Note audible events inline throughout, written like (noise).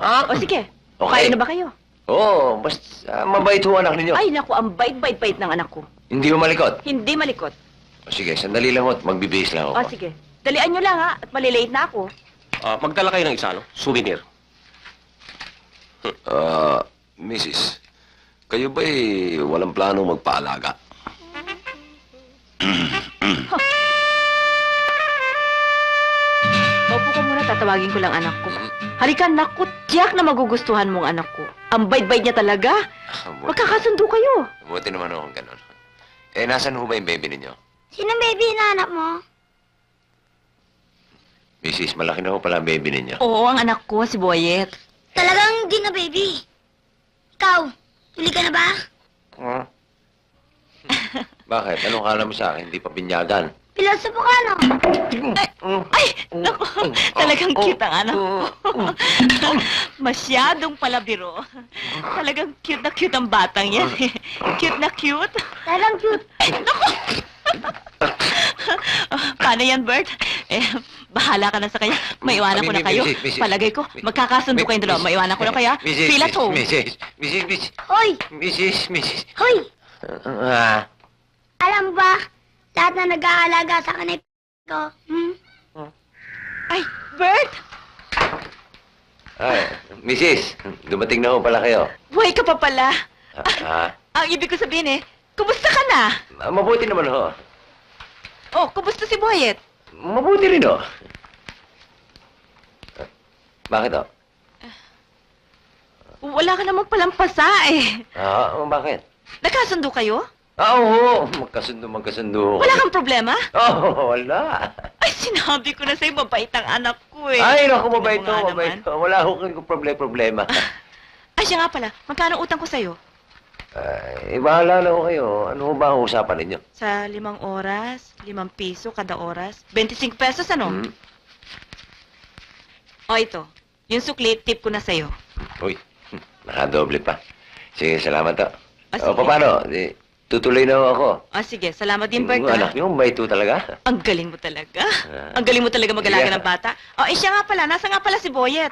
O sige, (clears throat) Okay. kain na ba kayo? Oo, basta ah, mabait ho anak ninyo. Ay, naku, ang bait-bait-bait ng anak ko. Hindi ho malikot. Hindi malikot. O, sige, sandali lang ho at magbibihis lang O ako. sige, dalian nyo lang ha, at malilate na ako. Ah, magdala kayo ng isa, no? Souvenir. Ah, Mrs. Kayo ba'y walang plano magpaalaga? (clears throat) Opo ka muna, tatawagin ko lang anak ko. Halika, naku, tiyak na magugustuhan mong anak ko. Ang bait-bait niya talaga. Ah, Magkakasundo kayo. Buti naman akong ganun. Eh, nasan ho ba yung baby ninyo? Sino baby na anak mo? Mrs., malaki na ho pala ang baby ninyo. Oo, ang anak ko, si Boyet. Talagang hindi na baby. Ikaw, tuli ka na ba? Huh? (laughs) Bakit? Anong kala mo sa akin? Hindi pa binyagan. Pilosopo ka, no? Ay, naku, talagang cute ang anak ko. (laughs) Masyadong palabiro. Talagang cute na cute ang batang yan. eh. Cute na cute. Talagang cute. (laughs) Paano yan, Bert? Eh, bahala ka na sa kanya. Maiwanan ko na kayo. Palagay ko, magkakasundo kayong dalawa. Maiwanan ko na kaya. Mrs. Feel at home. Mrs. Mrs. Mrs. Hoy! Mrs. Mrs. Hoy! Ah, Alam mo ba, lahat na nag-aalaga sa akin ay ko. Hmm? Ay, Bert! ay, Mrs. Dumating na ho pala kayo. Buhay ka pa pala. Ah, Ang ibig ko sabihin eh, kumusta ka na? ah, mabuti naman ho. Oh, kumusta si Boyet? Mabuti rin ho. Ah, Bakit ho? Wala ka namang palang pasa eh. Ah, oh, bakit? Nagkasundo kayo? Ah, oo. Magkasundo, magkasundo. Wala kang problema? Oh, wala. Ay, sinabi ko na sa'yo, mabait ang anak ko eh. Ay, naku, mabait to, mabait to. Wala ho kang problema-problema. (laughs) Ay, siya nga pala, magkano utang ko sa'yo? Ay, bahala na ho kayo. Ano ho ba ang usapan ninyo? Sa limang oras, limang piso kada oras, 25 pesos ano? Hmm? O ito, yung sukli, tip ko na sa'yo. Uy, (laughs) nakadoble pa. Sige, salamat to. Ah, O, sige. paano? Di, tutuloy na ho ako. O sige, salamat din, Bert. Yung anak ha? niyo, mabait ho talaga. Ang galing mo talaga. Ah. Ang galing mo talaga mag-alaga Yeah. ng bata. O, eh siya nga pala, nasa nga pala si Boyet.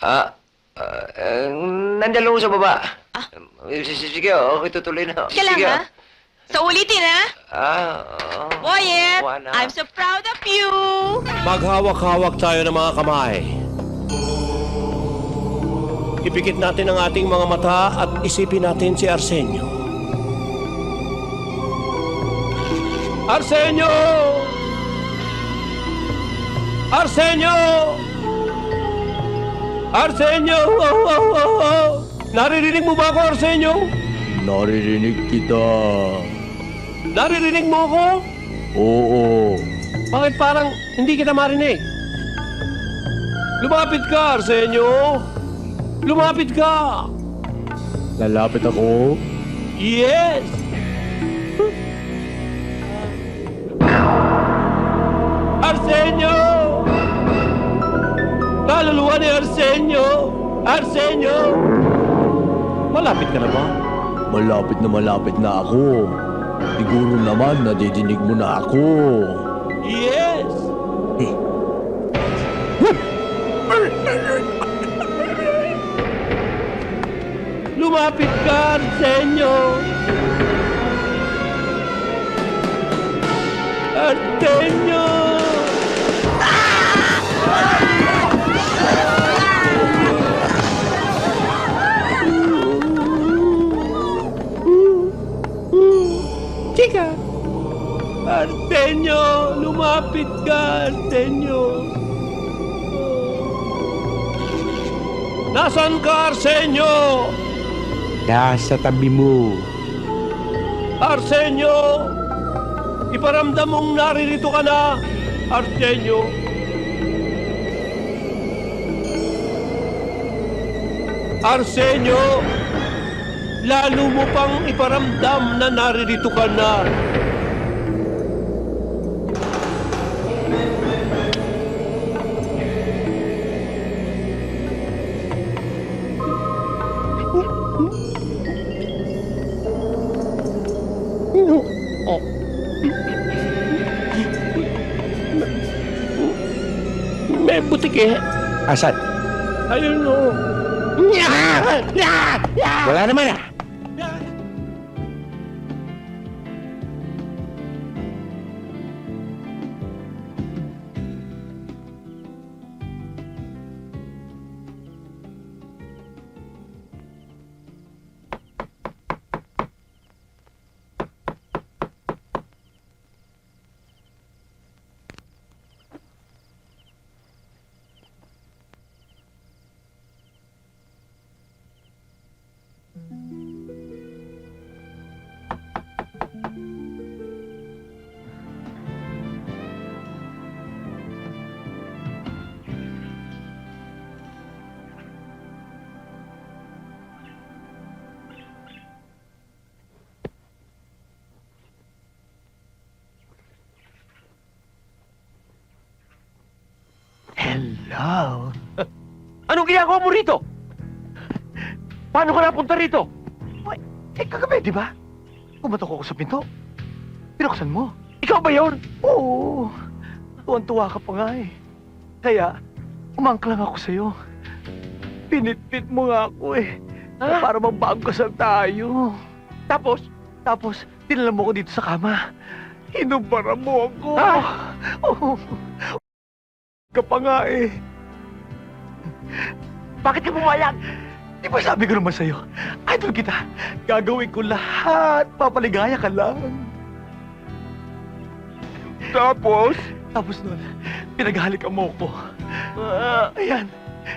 Ah, ah, eh, nandyan lang sa baba. Ah. Eh, Sige, sige, okay, tutuloy na. Sige lang, Sige, ha? So, ulitin, ha? Ah, oh. Boyet, Wala. I'm so proud of you! Maghawak-hawak tayo ng mga kamay. Ipikit natin ang ating mga mata at isipin natin si Arsenio. Arsenio! Arsenio! Arsenio! Oh, oh, oh, oh. Naririnig mo ba ako, Arsenio? Naririnig kita. Naririnig mo ako? Oo. Bakit parang hindi kita marinig? Lumapit ka, Arsenio! Lumapit ka! Lalapit ako. Yes! Arsenio! Kaluluwa ni Arsenio! Arsenio! Malapit ka na ba? Malapit na malapit na ako. Siguro naman nadidinig mo na ako. Yes! Lumapit ka, Arsenio! Arsenio! Lumapit ka, Arsenio! Nasaan ka, Arsenio? Nasa tabi mo. Arsenio! Iparamdam mong naririto ka na, Arsenio. Arsenio! Lalo mo pang iparamdam na naririto ka na. May butik eh. Asan? Ayun o. Wala naman ah. Hello. Anong ginagawa mo rito? Paano ka napunta rito? Ay, eh, kagabi, di ba? Pumatok ako sa pinto. Pinuksan mo. Ikaw ba yun? Oo. Tuwan-tuwa ka pa nga eh. Kaya, umangklang ako sa'yo. Pinitpit mo nga ako eh. Ha? Para mabago kasal tayo. Tapos, Tapos, dinala mo ko dito sa kama. Inumbara mo ako. Ha? Oo. Ka pa nga eh. bakit ka pumayag? Di ba sabi ko naman sa'yo, idol kita. Gagawin ko lahat. Papaligaya ka lang. Tapos? Tapos nun, pinaghalikan mo ko. Ah, ayan,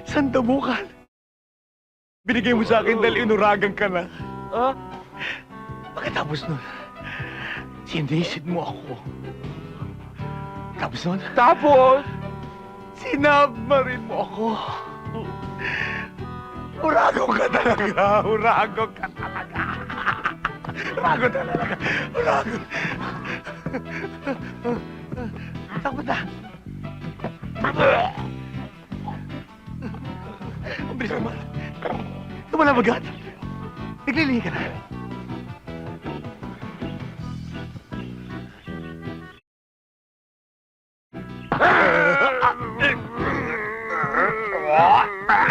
sandamukan. Binigay mo sa akin dahil inuragan ka na. Ah? Pagkatapos nun, sinisid mo ako. Tapos nun, Tapos? Sinabmarin mo ako. Urago ka talaga. Urago ka talaga. Urago talaga. Urago. Takot na. Ang bilis naman. Tumala magat. Naglilihi ka na. Oh,